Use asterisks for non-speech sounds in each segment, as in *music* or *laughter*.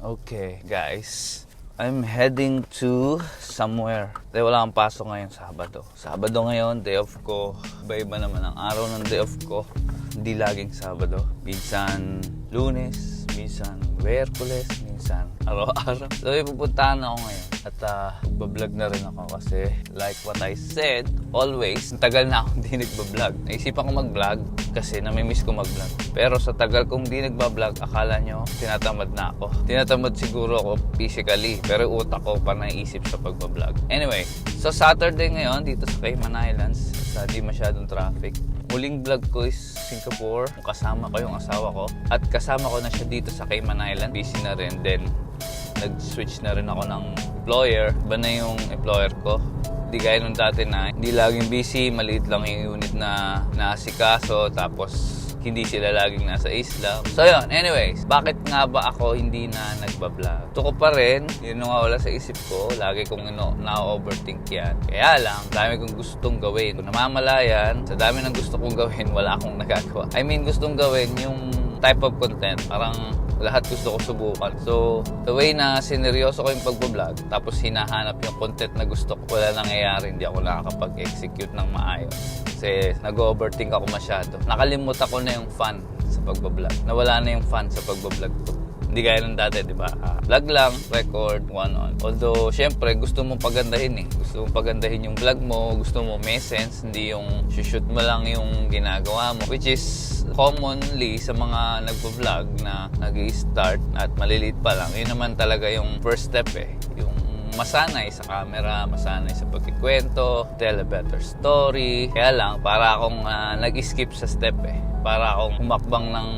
Okay, guys. I'm heading to somewhere. Dahil wala akong pasok ngayon Sabado. Sabado ngayon, day off ko. Iba-iba naman ang araw ng day off ko. Hindi laging Sabado. Minsan lunes, minsan Miyerkules, minsan araw-araw. So, ipupuntahan ako ngayon. At uh, bablog na rin ako kasi like what I said, always, tagal na ako *laughs* hindi nagbablog. Naisipan ko mag-vlog kasi namimiss ko mag-vlog. Pero sa tagal kong hindi nagbablog, akala nyo, tinatamad na ako. *laughs* Tinatamad siguro ako physically, pero utak ko pa naisip sa pagbablog. Anyway, so Saturday ngayon, dito sa Cayman Islands, sa di masyadong traffic. Muling vlog ko is Singapore. Kasama ko yung asawa ko. At kasama ko na siya dito sa Cayman Island. Busy na rin. Then, nag-switch na rin ako ng employer. Iba na yung employer ko. Hindi gaya nung dati na hindi laging busy, maliit lang yung unit na naasikaso, tapos hindi sila laging nasa isla. So yun, anyways, bakit nga ba ako hindi na nagbablog? Ito ko pa rin, yun nga wala sa isip ko, lagi kong ino, na-overthink yan. Kaya lang, dami kong gustong gawin. Kung namamalayan, sa dami ng gusto kong gawin, wala akong *laughs* nagagawa. I mean, gustong gawin yung type of content. Parang lahat gusto ko subukan. So, the way na sineryoso ko yung pagbablog, tapos hinahanap yung content na gusto ko, wala nangyayari, hindi ako nakakapag-execute ng maayos. Kasi nag-overthink ako masyado. Nakalimutan ko na yung fun sa pagbablog. Nawala na yung fun sa pagbablog ko. Hindi gaya ng dati, di ba? Ah, vlog lang, record, one on. Although, syempre, gusto mong pagandahin eh. Gusto mong pagandahin yung vlog mo, gusto mo may sense, hindi yung shoot mo lang yung ginagawa mo. Which is commonly sa mga nagbo-vlog na nag start at maliliit pa lang, yun naman talaga yung first step eh. Yung masanay sa camera, masanay sa pagkikwento, tell a better story. Kaya lang, para akong ah, nag-skip sa step eh. Para akong humakbang ng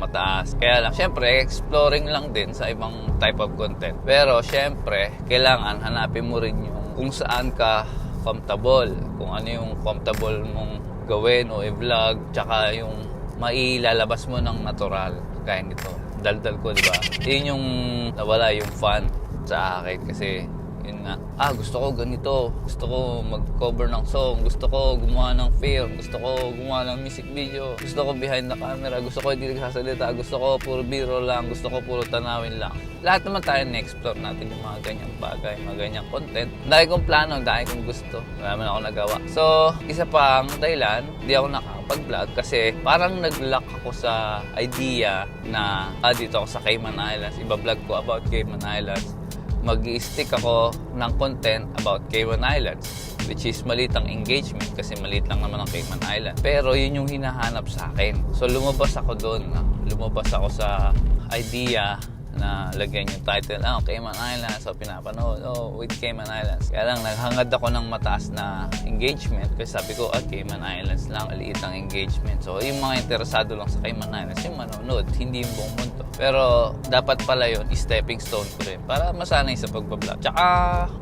mataas. Kaya lang, syempre, exploring lang din sa ibang type of content. Pero, syempre, kailangan hanapin mo rin yung kung saan ka comfortable. Kung ano yung comfortable mong gawin o i-vlog. Tsaka yung mailalabas mo ng natural. Kaya nito. Daldal ko, di ba? Yun yung nawala yung fun sa akin kasi yun nga, ah gusto ko ganito, gusto ko mag-cover ng song, gusto ko gumawa ng film, gusto ko gumawa ng music video, gusto ko behind the camera, gusto ko hindi nagsasalita, gusto ko puro biro lang, gusto ko puro tanawin lang. Lahat naman tayo na-explore natin yung mga ganyang bagay, mga ganyang content. Dahil kong plano, dahil kong gusto. Wala man ako nagawa. So, isa pang dahilan, hindi ako nakakapag-vlog kasi parang nag-lock ako sa idea na ah, dito ako sa Cayman Islands, iba-vlog ko about Cayman Islands mag stick ako ng content about Cayman Islands which is maliit ang engagement kasi maliit lang naman ang Cayman Island. Pero yun yung hinahanap sa akin. So lumabas ako doon. Lumabas ako sa idea na lagyan yung title, ah, Cayman Islands, so pinapanood, oh, with Cayman Islands. Kaya lang, naghangad ako ng mataas na engagement kasi sabi ko, ah, Cayman Islands lang, aliit ang engagement. So, yung mga interesado lang sa Cayman Islands, yung manonood, hindi yung buong mundo. Pero, dapat pala yun, stepping stone ko rin para masanay sa pagbablog. Tsaka,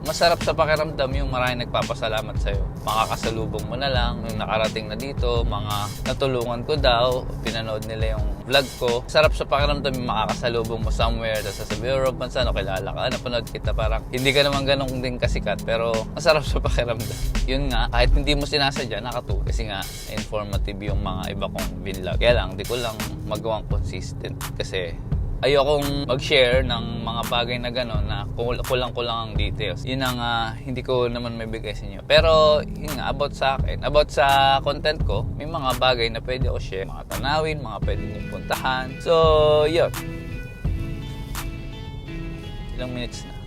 masarap sa pakiramdam yung maraming nagpapasalamat sa'yo. Makakasalubong mo na lang, yung nakarating na dito, mga natulungan ko daw, pinanood nila yung vlog ko. Sarap sa pakiramdam yung makakasalubong mo somewhere, tapos sasabihin, oh, Rob Manzano, kilala ka, napanood kita, parang hindi ka naman ganun din kasikat, pero masarap sa pakiramdam. Yun nga, kahit hindi mo sinasadya, nakatulong. Kasi nga, informative yung mga iba kong vlog. Kaya lang, di ko lang magawang consistent kasi ayokong mag-share ng mga bagay na gano'n na kul- kulang-kulang ang details. Yun ang ah, hindi ko naman may bigay sa inyo. Pero, yun nga, about sa akin, about sa content ko, may mga bagay na pwede ko share. Mga tanawin, mga pwede nyo puntahan. So, yun. Ilang minutes na?